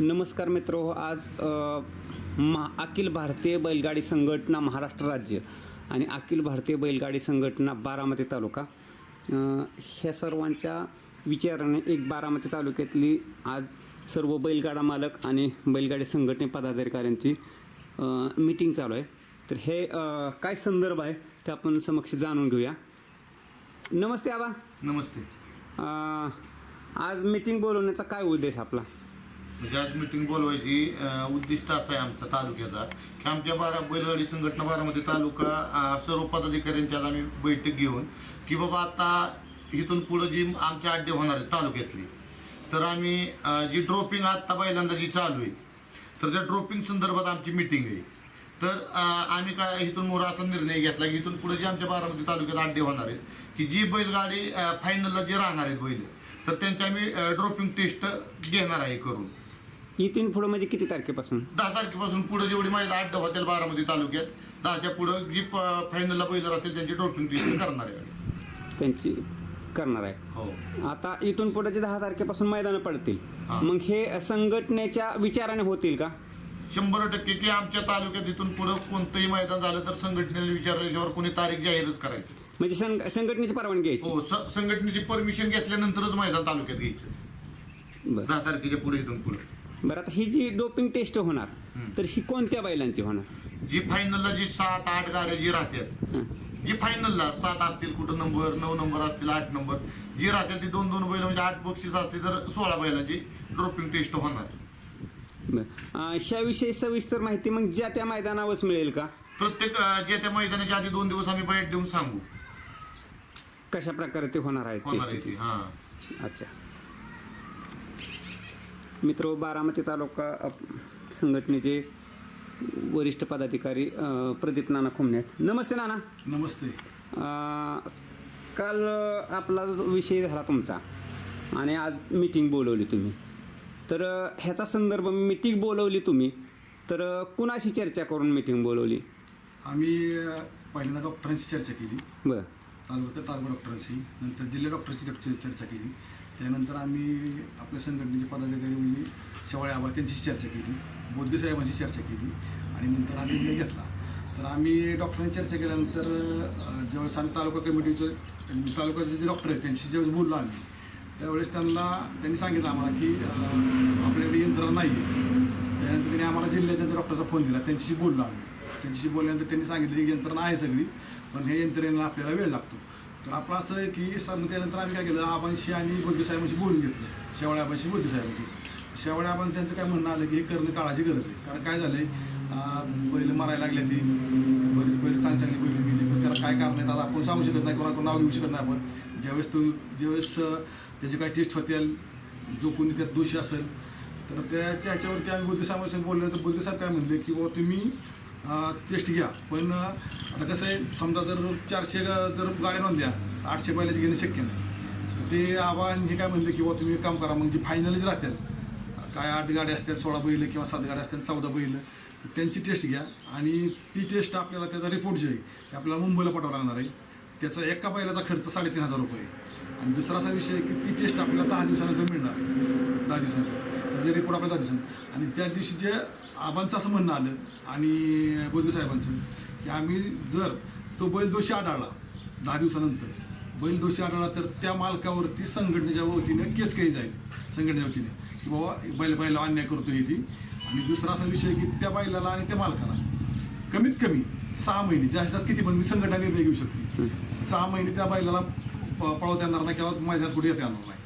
नमस्कार मित्र आज अ, मा अखिल भारतीय बैलगाडी संघटना महाराष्ट्र राज्य आणि अखिल भारतीय बैलगाडी संघटना बारामती तालुका ह्या सर्वांच्या विचाराने एक बारामती तालुक्यातली आज सर्व बैलगाडा मालक आणि बैलगाडी संघटने पदाधिकाऱ्यांची मीटिंग चालू आहे. तर हे काय संदर्भ आहे ते आपण समक्ष जाणून घेऊया. नमस्ते आबा. नमस्ते. आज मीटिंग बोलवण्याचा काय उद्देश आपला? म्हणजे आज मिटिंग बोलवायची उद्दिष्ट असं आहे आमचा तालुक्याचा. की आमच्या बारा बैलगाडी संघटना बारामध्ये तालुका सर्व पदाधिकाऱ्यांची आज आम्ही बैठक घेऊन की बाबा आता इथून पुढं जी आमच्या अड्डे होणार आहेत तालुक्यातली तर आम्ही जी ड्रोपिंग आत्ता पहिल्यांदा जी चालू आहे तर त्या ड्रोपिंग संदर्भात आमची मिटिंग आहे. तर आम्ही काय इथून मोरा असा निर्णय घेतला की इथून पुढे जे आमच्या बारामती तालुक्यात अड्डे होणार आहेत की जी बैलगाडी फायनलला जे राहणार आहेत बैल तर त्यांची आम्ही ड्रोपिंग टेस्ट घेणार आहे करून. इथून पुढं म्हणजे किती तारखेपासून? दहा तारखेपासून पुढे जेवढी महिला अड्डा होतील बारामती तालुक्यात दहाच्या पुढं जी फायनलला बैल राहतील त्यांची ड्रोपिंग टेस्ट करणार आहे. त्यांची करणार आहे. हो. आता इथून पुढे जे दहा तारखेपासून मैदानं पडतील. मग हे संघटनेच्या विचाराने होतील का? शंभर टक्के की आमच्या तालुक्यात इथून पुढं कोणतंही मैदान झालं तर संघटनेला विचारल्याशिवाय कोणी तारीख जाहीरच करायची. म्हणजे संघ संघटनेची परवानगी घ्यायची. हो स- संघटनेची परमिशन घेतल्यानंतरच मैदान तालुक्यात घ्यायचं. बरं. दहा तारखेच्या पुढे इथून पुढे. बरं आता ही जी डोपिंग टेस्ट होणार. तर ही कोणत्या बैलांची होणार? जी फायनलला जी सात आठ गाड्या जी राहतात. जी फायनलला सात असतील कुठं नंबर नऊ नंबर असतील आठ नंबर जी राहतील ती दोन दोन बैल म्हणजे आठ बक्षीस असतील तर सोळा बैलाची ड्रोपिंग टेस्ट होणार. ह्याविषयी सविस्तर माहिती मग ज्या त्या मैदानावरच मिळेल का? प्रत्येक अं, जे त्या मैदानाच्या आधी दोन दिवस आम्ही बैठ देऊन सांगू. कशा प्रकारे ते होणार आहे होणार आहे test? ती हा. अच्छा. मित्र बारामती तालुका अप- संघटनेचे वरिष्ठ पदाधिकारी अं, प्रदीप नाना खुमणे आहेत. नमस्ते नाना. नमस्ते. अं, काल अं, आपला विषय झाला तुमचा आणि आज मीटिंग बोलवली तुम्ही. तर अं, ह्याचा संदर्भ मीटिंग बोलवली तुम्ही. तर अं, कुणाशी चर्चा करून मीटिंग बोलवली? आम्ही अ, पहिल्यांदा डॉक्टरांशी चर्चा केली. बरं. तालुका तालुका डॉक्टरांशी नंतर जिल्हा डॉक्टरची चर्चा केली. त्यानंतर आम्ही आपल्या संघटनेचे पदाधिकारी म्हणजे शेवाळे आबा त्यांची चर्चा केली बोधगे साहेबांशी चर्चा केली आणि नंतर आम्ही निर्णय घेतला. तर आम्ही डॉक्टरांनी चर्चा केल्यानंतर अ, ज्यावेळेस आम्ही तालुका कमिटीचं तालुक्याचे जे डॉक्टर आहेत त्यांची ज्यावेळेस बोललो आम्ही त्यावेळेस त्यांना त्यांनी सांगितलं आम्हाला की आपल्याकडे यंत्रणा नाही आहे त्यानंतर त्यांनी आम्हाला जिल्ह्याच्या डॉक्टरचा फोन दिला त्यांच्याशी बोललो आम्ही. त्यांच्याशी बोलल्यानंतर त्यांनी सांगितलं की यंत्रणा आहे सगळी पण हे यंत्रणेला आपल्याला वेळ लागतो. तर आपलं असं आहे की सांग त्यानंतर आम्ही काय केलं आबांशी आणि बोलगे साहेबांशी बोलून घेतलं शेवळे आबांशी बोलगे साहेबांशी. शेवळे आबांचं त्यांचं काय म्हणणं आलं की हे करणं काळाची गरज आहे. कारण काय झालं आहे बैल मारायला लागले ती बरीच बैल चांगली चांगली बैल गेली पण त्याला काय कारण आहे आता आपण सांगू शकत नाही कोणाकडून नाव घेऊ शकत नाही आपण. ज्यावेळेस तो ज्यावेळेस त्याची त्याचे काय टेस्ट होतील जो कोणी त्यात दोषी असेल तर त्याच्या ह्याच्यावरती आम्ही बोलगे साहेबांशी बोललो तर बोलगे साहेब काय म्हणले की बाबा तुम्ही टेस्ट घ्या. पण आता कसं आहे समजा जर चारशे जर गाड्या नोंदल्या आठशे बैलाची घेणं शक्य नाही. ते आव्हान हे काय म्हणले की बाबा तुम्ही काम करा. मग जे फायनल जी राहतात काय आठ गाड्या असतात सोळा बैल किंवा सात गाड्या असतात चौदा बैल त्यांची टेस्ट घ्या. आणि ती टेस्ट आपल्याला त्याचा रिपोर्ट जे आहे ते आपल्याला मुंबईला पाठवावं लागणार आहे. त्याचा एका बैलाचा खर्च साडेतीन हजार रुपये आणि दुसरा असा विषय आहे की ती टेस्ट आपल्याला दहा दिवसानंतर मिळणार आहे. दहा दिवसानंतर. त्याचे रिपोर्ट आपल्याला दिसून आणि त्या दिवशी जे आबांचं असं म्हणणं आलं आणि बोधगे साहेबांचं की आम्ही जर तो बैल दोषी आढळला दहा दिवसानंतर बैल दोषी आढळला तर त्या मालकावरती संघटनेच्या वतीने केस केली जाईल. संघटनेच्या वतीने. की बाबा बैल बैला अन्याय करतो आहे ती. आणि दुसरा असा विषय आहे की त्या बैलाला आणि त्या मालकाला कमीत कमी सहा महिने जास्तीत जास्त किती पण मी संघटना निर्णय घेऊ शकते सहा महिने त्या बैलाला पळवता येणार नाही किंवा मैदानात कुठे येता येणार नाही.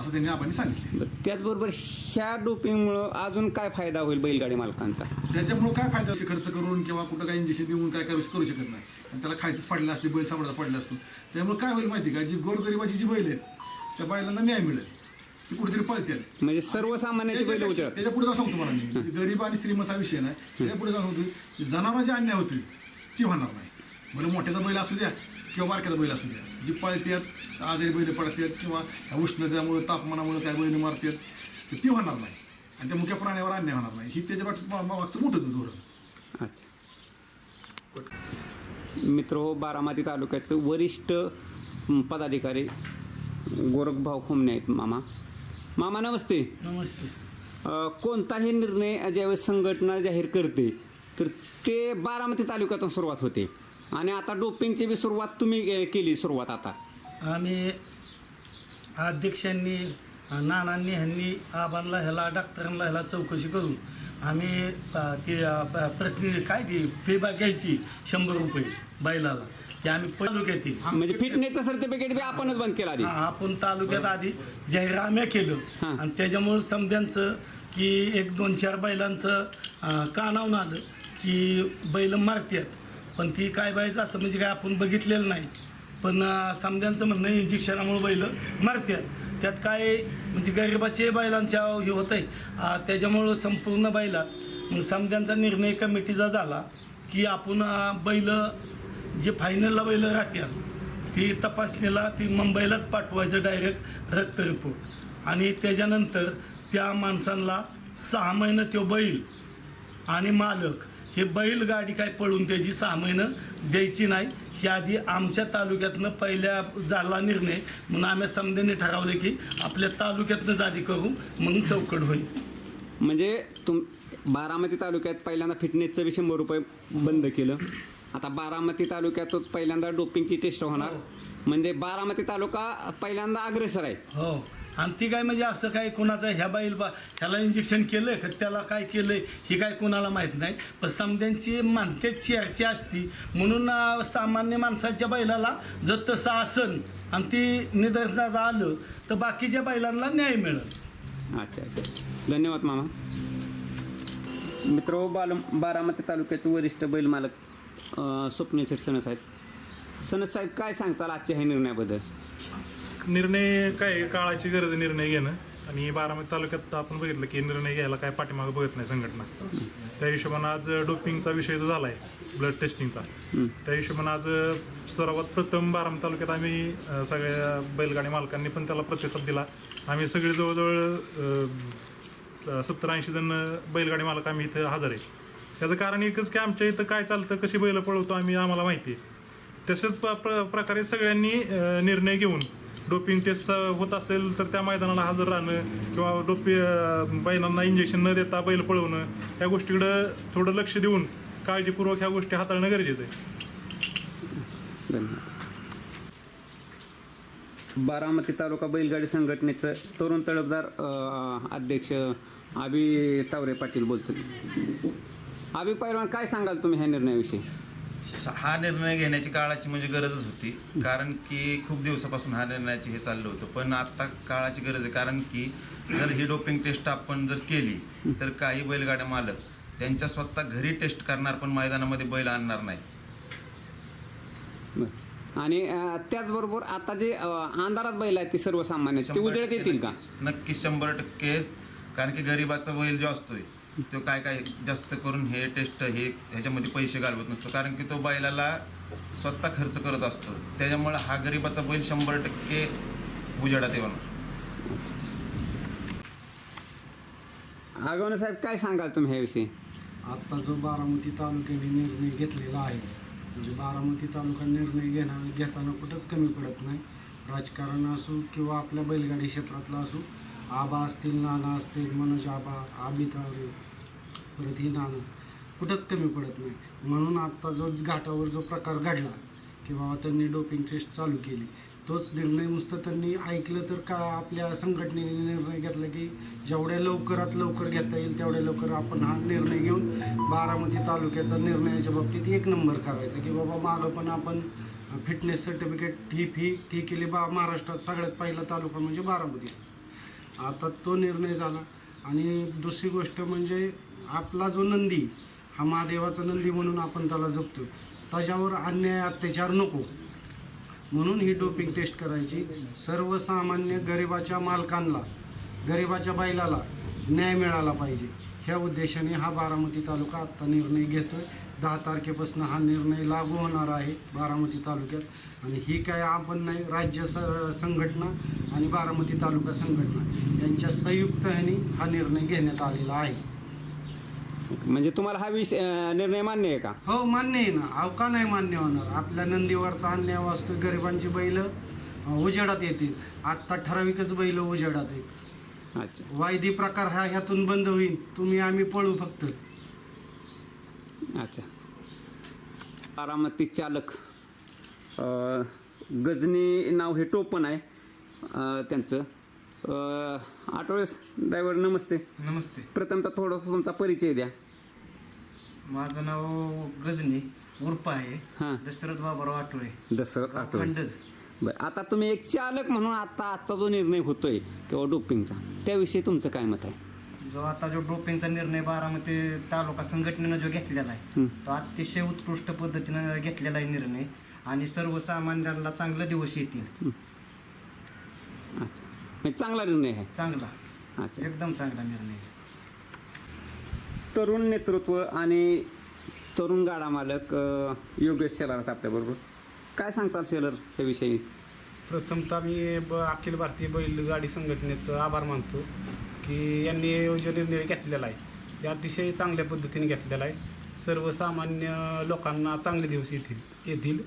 असं त्यांनी आपण सांगितले. बरं त्याचबरोबर ह्या डोपिंगमुळं अजून काय फायदा होईल बैलगाडी मालकांचा? त्याच्यामुळे काय फायदा असे खर्च करून किंवा कुठं काय इंजेक्शन देऊन काय करू करू शकत नाही. आणि त्याला खायचंच पडलं असते बैल सापडायचा पडला असतो. त्यामुळे काय होईल माहिती का? जी गोरगरिबाची जी बैल आहेत त्या बैलांना न्याय मिळेल. ती कुठेतरी पळतील. म्हणजे सर्वसामान्याचे बैल त्याच्या पुढे जाऊन सांगतो मला मी. गरीब आणि श्रीमंत हा विषय नाही. त्याच्या पुढे जाऊन सांगतो जनावरांची अन्याय होती ती होणार नाही. भले मोठ्याचा बैल असू द्या किंवा बारक्याचा बैल असू द्या. जी पळतात आजारी बैल पडतात किंवा ह्या उष्णतेमुळे तापमानामुळे काय बैल मारतात तर ती होणार नाही. आणि त्या मुख्य प्राण्यावर अन्याय होणार नाही. ही त्याच्या मागचं मागचं मोठं धोरण. अच्छा. मित्र हो बारामती तालुक्याचं वरिष्ठ पदाधिकारी गोरखभाऊ खुमणे आहेत मामा. मामा नमस्ते. नमस्ते. कोणताही निर्णय ज्यावेळेस संघटना जाहीर करते तर ते बारामती तालुक्यातून सुरुवात होते. आणि आता डोपिंगची बी सुरुवात तुम्ही केली सुरुवात आता. आम्ही अध्यक्षांनी नानांनी ह्यांनी आबांना ह्याला डॉक्टरांना ह्याला चौकशी करून आम्ही ती प्रतिनिधी काय ती फी बा घ्यायची शंभर रुपये बैलाला. ते आम्ही तालुक्यातील म्हणजे फिटनेसचं सर्टिफिकेट बी आपणच बंद केलं आधी. आपण तालुक्यात आधी जाहीरनाम्या केलं. आणि त्याच्यामुळे समध्यांचं की एक दोन चार बैलांचं कानावून आलं की बैल मारतात पण ती काय बायचं असं म्हणजे काय आपण बघितलेलं नाही. पण अं, समध्यांचं म्हणणं इंजेक्शनामुळे बैल मारतात त्यात काय म्हणजे गरिबाचे बैलांच्या हे होत आहे त्याच्यामुळं संपूर्ण बैलात मग समध्यांचा निर्णय कमिटीचा झाला की आपण बैल जे फायनलला बैल राहतात ती तपासणीला ती मुंबईलाच पाठवायचं डायरेक्ट रक्त रिपोर्ट आणि त्याच्यानंतर त्या माणसांना सहा महिनं तो बैल आणि मालक हे बैलगाडी काय पळून त्याची सहा महिनं द्यायची नाही. ही आधी आमच्या तालुक्यातनं पहिल्या झाला निर्णय. म्हणून आम्ही समजेने ठरवले की आपल्या तालुक्यातनंच आधी करू मग चौकट होईल. म्हणजे तुम बारामती तालुक्यात पहिल्यांदा फिटनेसचं बी शंभर रुपये बंद केलं. आता बारामती तालुक्यातच पहिल्यांदा डोपिंगची टेस्ट होणार. म्हणजे बारामती तालुका पहिल्यांदा अग्रेसर आहे. हो. आणि ती काय म्हणजे असं काय कोणाचं ह्या बैल बा ह्याला इंजेक्शन केलं का? त्याला काय केलं हे काय कोणाला माहीत नाही. पण समध्यांची मानते चर्चा असती. म्हणून सामान्य माणसाच्या बैलाला जर तसं आसन आणि ती निदर्शनात आलं तर बाकीच्या बैलांना न्याय मिळेल. अच्छा अच्छा. धन्यवाद मामा. मित्र हो, बाल बारामती तालुक्याचे वरिष्ठ बैल मालक अं, स्वप्नील शेठ सणस आहेत. सणस साहेब काय सांगचाल आजच्या ह्या निर्णयाबद्दल? निर्णय काय काळाची गरज आहे निर्णय घेणं. आणि बारामती तालुक्यात आपण बघितलं की निर्णय घ्यायला काय पाठीमागं बघत नाही संघटना. त्या हिशोबानं आज डोपिंगचा विषय जो झाला आहे ब्लड टेस्टिंगचा त्या हिशोबानं आज सर्वात प्रथम बारामती तालुक्यात आम्ही अं, सगळ्या बैलगाडी मालकांनी पण त्याला प्रतिसाद दिला. आम्ही सगळे जवळजवळ सत्तर ऐंशी जण बैलगाडी मालक आम्ही इथं हजर आहे. त्याचं कारण एकच की आमच्या इथं काय चालतं कशी बैल पळवतो आम्ही आम्हाला माहिती आहे. तसेच प- प्र- प्रकारे सगळ्यांनी अ, निर्णय घेऊन डोपिंग टेस्ट होत असेल तर त्या मैदानाला हजर राहणं किंवा डोपी बैलांना इंजेक्शन न देता बैल पळवणं ह्या गोष्टीकडं थोडं लक्ष देऊन काळजीपूर्वक ह्या गोष्टी हाताळणं गरजेचं आहे. धन्यवाद. बारामती तालुका बैलगाडी संघटनेचं तरुण तळपदार अध्यक्ष आबी तावरे पाटील बोलतो आबी पैलवान काय सांगाल तुम्ही ह्या निर्णयाविषयी? हा निर्णय घेण्याची काळाची म्हणजे गरजच होती. कारण की खूप दिवसापासून हा निर्णयाची हे चाललं होतं. पण आता काळाची गरज आहे. कारण की जर ही डोपिंग टेस्ट आपण जर केली तर काही बैलगाड्या मालक त्यांच्या स्वतः घरी टेस्ट करणार पण मैदानामध्ये बैल आणणार नाही बरं. आणि अं, त्याचबरोबर आता जे अं, अंधारात बैल आहेत ते सर्वसामान्य ते शंभर टक्के येतील का? नक्कीच- नक्कीच शंभर टक्के. कारण की गरीबाचा बैल जो असतोय तो काय काय जास्त करून हे टेस्ट हे ह्याच्यामध्ये पैसे घालवत नसतो. कारण की तो बैलाला स्वतः खर्च करत असतो. त्याच्यामुळे हा गरीबाचा बैल शंभर टक्के उजेडात येणार आगवणे साहेब काय सांगाल तुम्ही ह्याविषयी? आत्ता जो बारामती तालुक्याने निर्णय घेतलेला आहे म्हणजे बारामती तालुका निर्णय घेणार घेताना कुठंच कमी पडत नाही. राजकारण असो किंवा आपल्या बैलगाडी क्षेत्रातला असो आबा असतील नाना असतील मनोज आबा आबी तावरे परत ही नाना. कुठंच कमी पडत नाही. म्हणून आत्ता जो घाटावर जो प्रकार घडला की बाबा त्यांनी डोपिंग टेस्ट चालू केली तोच निर्णय नुसतं त्यांनी ऐकलं तर का आपल्या संघटनेने निर्णय घेतला की जेवढ्या लवकरात लवकर घेता येईल तेवढ्या लवकर आपण हा निर्णय घेऊन बारामती तालुक्याचा निर्णयाच्या बाबतीत एक नंबर करायचा की बाबा मागं पण आपण फिटनेस सर्टिफिकेट ही फी ठीक केली बा महाराष्ट्रात सगळ्यात पहिला तालुका म्हणजे बारामती. आता तो निर्णय झाला. आणि दुसरी गोष्ट म्हणजे आपला जो नंदी हा महादेवाचा नंदी म्हणून आपण त्याला जपतो त्याच्यावर अन्याय अत्याचार नको. म्हणून ही डोपिंग टेस्ट करायची. सर्वसामान्य गरिबाच्या मालकांना गरिबाच्या बैलाला न्याय मिळाला पाहिजे. ह्या उद्देशाने हा बारामती तालुका आत्ता निर्णय घेतोय. दहा तारखेपासून हा निर्णय लागू होणार आहे बारामती तालुक्यात. आणि ही काय आपण नाही राज्य स संघटना आणि बारामती तालुका संघटना यांच्या संयुक्त ह्याने हा निर्णय घेण्यात आलेला आहे. म्हणजे तुम्हाला हा विषय निर्णय मान्य आहे का? हो मान्य आहे ना. अव का नाही मान्य होणार? आपल्या नंदीवरचा अन्याय वाचतोय गरिबांची बैल उजेडात येतील. आत्ता ठराविकच बैल उजेडात आहेत. अच्छा. वायदी प्रकार हा ह्यातून बंद होईल. तुम्ही आम्ही पळू फक्त. अच्छा. बारामती चालक गजनी नाव हे टोपण आहे त्यांचं. अ, आठवडेस ड्रायव्हर नमस्ते. नमस्ते. प्रथमतः थोडासा तुमचा परिचय द्या. माझं नाव गजनी उर्फ आहे. हां. दशरथ बाबाराव आठवळे दसरथ गाव आठवडे. खंडज. बरं आता तुम्ही एक चालक म्हणून आता आजचा जो निर्णय होतोय किंवा डोपिंगचा त्याविषयी तुमचं काय मत आहे? जो आता जो डोपिंगचा निर्णय बारामती तालुका संघटनेनं जो घेतलेला आहे तो अतिशय उत्कृष्ट पद्धतीनं घेतलेला आहे निर्णय आणि सर्वसामान्यांना चांगले दिवस येतील. अच्छा. म्हणजे चांगला निर्णय आहे. चांगला. अच्छा. एकदम चांगला निर्णय आहे. तरुण नेतृत्व आणि तरुण गाडा मालक अ, योगेश शेलार आहेत आपल्याबरोबर काय सांगचाल शेलर याविषयी? प्रथमतः मी ब अखिल भारतीय बैलगाडी संघटनेचं आभार मानतो. की यांनी जो निर्णय घेतलेला आहे. ते अतिशय चांगल्या पद्धतीने घेतलेला आहे. सर्वसामान्य लोकांना चांगले दिवस येतील येतील.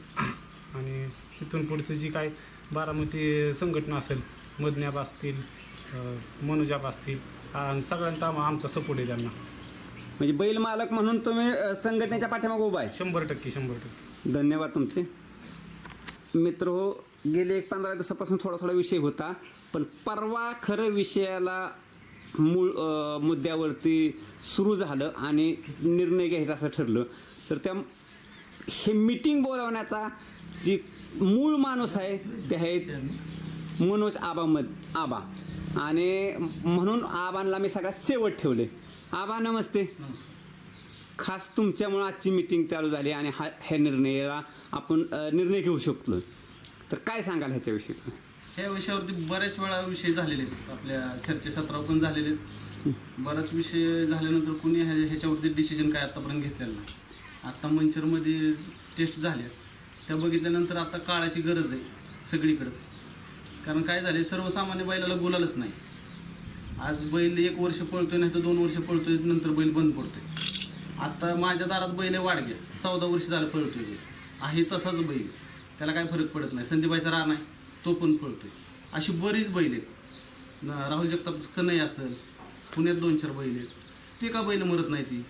आणि इथून पुढचं जी काय बारामती संघटना असेल मदन्याब असतील मनोजाब असतील आणि सगळ्यांचा आम- आमचा सपोर्ट आहे त्यांना. म्हणजे बैल मालक म्हणून तुम्ही संघटनेच्या पाठीमागे उभा आहे? शंभर टक्के शंभर टक्के. धन्यवाद तुमचे. मित्र हो गेले एक पंधरा दिवसापासून थोडा थोडा विषय होता पण परवा खरं विषयाला मूळ मुद्द्यावरती सुरू झालं आणि निर्णय घ्यायचा असं ठरलं. तर त्या हे मीटिंग बोलावण्याचा जी मूळ माणूस आहे ते आहेत मनोज आबा मद आबा. आणि म्हणून आबांना मी सगळ्यात शेवट ठेवले. आबा नमस्ते. खास तुमच्यामुळं आजची मीटिंग चालू झाली आणि हा ह्या निर्णयाला आपण निर्णय घेऊ शकलो. तर काय सांगाल ह्याच्याविषयी? तुम्ही? ह्या विषयावरती बऱ्याच वेळा विषय झालेले आहेत. आपल्या चर्चेसत्रावर पण झालेले आहेत. बराच विषय झाल्यानंतर कुणी ह्या ह्याच्यावरती डिसिजन काय आतापर्यंत घेतलेलं नाही. आत्ता मंचरमध्ये टेस्ट झाल्या त्या बघितल्यानंतर आता काळाची गरज आहे सगळीकडंच. कारण काय झाले सर्वसामान्य बैलाला बोलायलाच नाही. आज बैल एक वर्ष पळतोय नाही तर दोन वर्ष पळतोय नंतर बैल बंद पडतोय. आता माझ्या दारात बैल आहे वाडगे. चौदा वर्ष झालं पळतोय बैल. आहे तसाच बैल. त्याला काय फरक पडत नाही. संधीबाईचा रान आहे. तो पण पळतोय. अशी बरीच बैल आहेत. न- राहुल जगताप कन्हई असेल पुण्यात दोन चार बैल आहेत. ते का बैल मरत नाही ती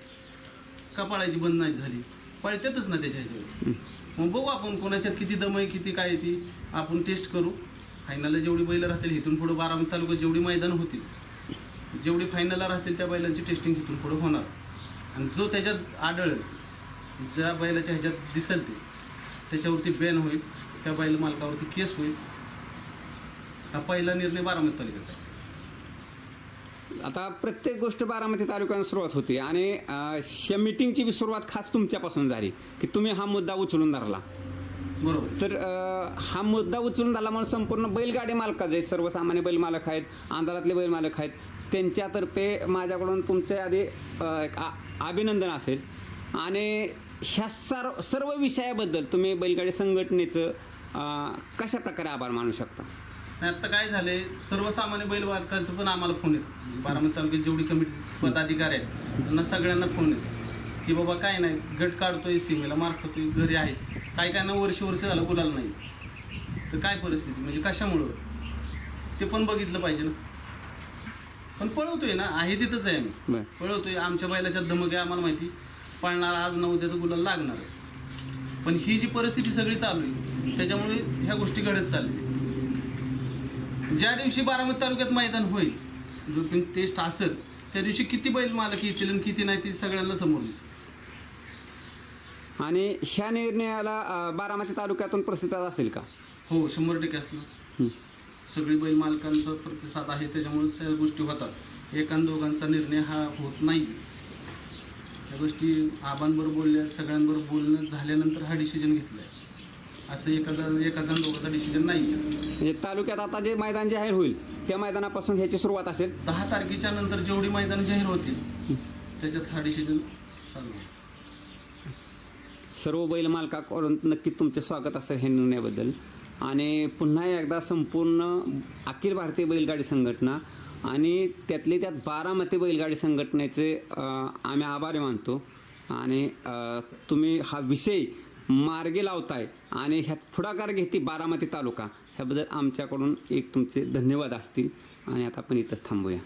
का पाळायची बंद नाही झाली? पळतातच ना त्याच्या ह्याच्यावर. मग बघू आपण कोणाच्यात किती दम आहे किती काय ती. आपण टेस्ट करू. फायनलला जेवढी बैल राहतील इथून पुढे बारामती तालुक्यात जेवढी मैदान होतील जेवढी फायनलला राहतील त्या बैलांची टेस्टिंग इथून पुढे होणार. आणि जो त्याच्यात आढळेल ज्या बैलाच्या ह्याच्यात दिसेल ते त्याच्यावरती बॅन होईल. त्या बैल मालकावरती केस होईल. हा पहिला निर्णय बारामती तालुक्याचा आहे. आता प्रत्येक गोष्ट बारामती तालुक्यानं सुरुवात होती आणि ह्या मीटिंगची बी सुरुवात खास तुमच्यापासून झाली की तुम्ही हा मुद्दा उचलून धरला. बरोबर. तर अ, हा मुद्दा उचलून झाला म्हणून संपूर्ण बैलगाडी मालकाचे सर्वसामान्य बैल मालक आहेत अंधारातले बैल मालक आहेत त्यांच्यातर्फे माझ्याकडून तुमचे आधी अ, एक आ- अभिनंदन असेल. आणि ह्या सर्व सर्व विषयाबद्दल तुम्ही बैलगाडी संघटनेचं अ, कशा प्रकारे आभार मानू शकता? आणि आता काय झालंय सर्वसामान्य बैल मालकांचं पण आम्हाला फोन येत. बारामती तालुक्यात जेवढी कमिटी पदाधिकारी आहेत त्यांना सगळ्यांना फोन येतो. की बाबा काय नाही गट काढतोय सीमेला मार खातोय घरी आहेच. काय काय ना वर्ष वर्ष झालं बोलायला नाही. तर काय परिस्थिती? म्हणजे कशामुळं? ते पण बघितलं पाहिजे ना. पण पळवतोय ना आहे तिथंच आहे आम्ही. पळवतोय आमच्या बैलाच्या धमक आहे आम्हाला माहिती. पळणार आज नऊ उद्या तर गुलाल लागणारच. पण ही जी परिस्थिती सगळी चालू आहे त्याच्यामुळे ह्या गोष्टी घडत चालल्या ज्या दिवशी बारामती तालुक्यात मैदान होईल जो पण टेस्ट असेल त्या दिवशी किती बैल मालक येतील आणि किती नाही ते सगळ्यांना समोर दिसेल. आणि ह्या निर्णयाला अ, बारामती तालुक्यातून प्रतिसाद असेल का? हो शंभर टक्के असणार. सगळी बैल मालकांचा प्रतिसाद आहे त्याच्यामुळे सगळ्या गोष्टी होतात. एकान दोघांचा निर्णय हा होत नाही. त्या गोष्टी आबांबरोबर बोलल्या सगळ्यांबरोबर बोलणं झाल्यानंतर हा डिसिजन घेतला आहे असं एखादा दोघाचा डिसिजन नाही आहे म्हणजे तालुक्यात आता जे मैदान जाहीर होईल त्या मैदानापासून ह्याची सुरुवात असेल? दहा तारखेच्या नंतर जेवढी मैदान जाहीर होतील त्याच्यात हा डिसिजन चालू आहे सर्व बैल मालकाकडून नक्की तुमचे स्वागत असेल हे निर्णयाबद्दल. आणि पुन्हा एकदा संपूर्ण अखिल भारतीय बैलगाडी संघटना आणि त्यातली त्यात बारामती बैलगाडी संघटनेचे अ, आम्ही आभारी मानतो. आणि अ, तुम्ही हा विषय मार्गी लावताय आणि ह्यात पुढाकार घेते बारामती तालुका. ह्याबद्दल आमच्याकडून एक तुमचे धन्यवाद असतील आणि आता आपण इथं थांबूया.